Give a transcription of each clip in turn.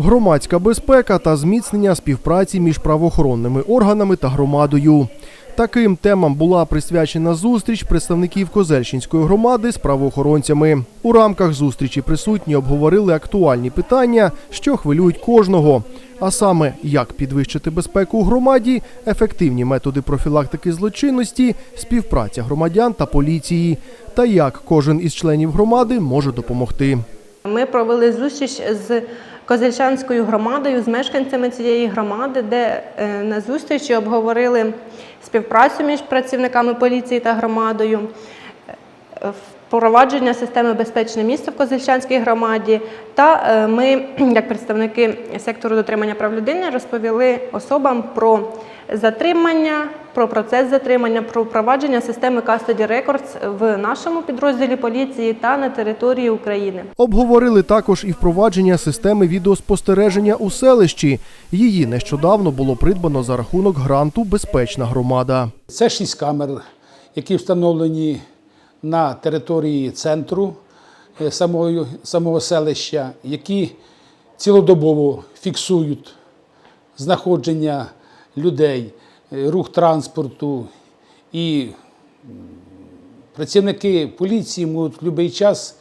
громадська безпека та зміцнення співпраці між правоохоронними органами та громадою. Таким темам була присвячена зустріч представників Козельщинської громади з правоохоронцями. У рамках зустрічі присутні обговорили актуальні питання, що хвилюють кожного. А саме, як підвищити безпеку у громаді, ефективні методи профілактики злочинності, співпраця громадян та поліції, та як кожен із членів громади може допомогти. Ми провели зустріч з Козельчанською громадою, з мешканцями цієї громади, де е, на зустрічі обговорили співпрацю між працівниками поліції та громадою, впровадження системи безпечне місце в Козельчанській громаді. Та е, ми, як представники сектору дотримання прав людини, розповіли особам про затримання, про процес затримання, про впровадження системи Custody Records в нашому підрозділі поліції та на території України. Обговорили також і впровадження системи відеоспостереження у селищі. Її нещодавно було придбано за рахунок гранту Безпечна громада. Це шість камер, які встановлені на території центру е, самого, самого селища, які цілодобово фіксують знаходження людей, е, рух транспорту. І працівники поліції можуть в будь-який час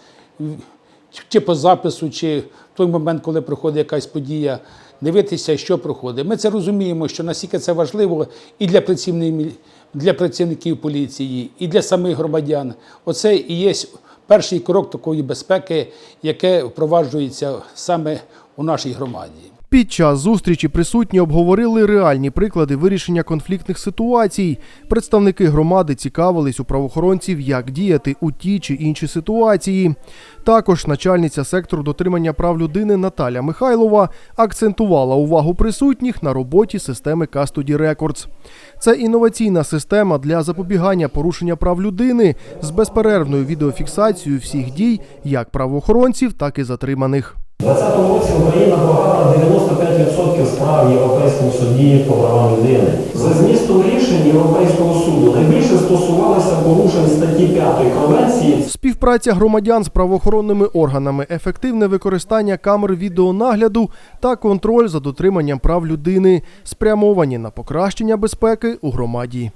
чи по запису, чи в той момент, коли проходить якась подія, дивитися, що проходить. Ми це розуміємо, що наскільки це важливо і для працівників, для працівників поліції, і для самих громадян. Оце і є перший крок такої безпеки, яке впроваджується саме у нашій громаді. Під час зустрічі присутні обговорили реальні приклади вирішення конфліктних ситуацій. Представники громади цікавились у правоохоронців, як діяти у ті чи інші ситуації. Також начальниця сектору дотримання прав людини Наталя Михайлова акцентувала увагу присутніх на роботі системи Custody Records. Це інноваційна система для запобігання порушення прав людини з безперервною відеофіксацією всіх дій як правоохоронців, так і затриманих. У 2020 році Україна програла 95% справ в Європейському суді по правам людини. За змістом рішень Європейського суду найбільше стосувалося порушень статті 5 Конвенції Співпраця громадян з правоохоронними органами, ефективне використання камер відеонагляду та контроль за дотриманням прав людини спрямовані на покращення безпеки у громаді.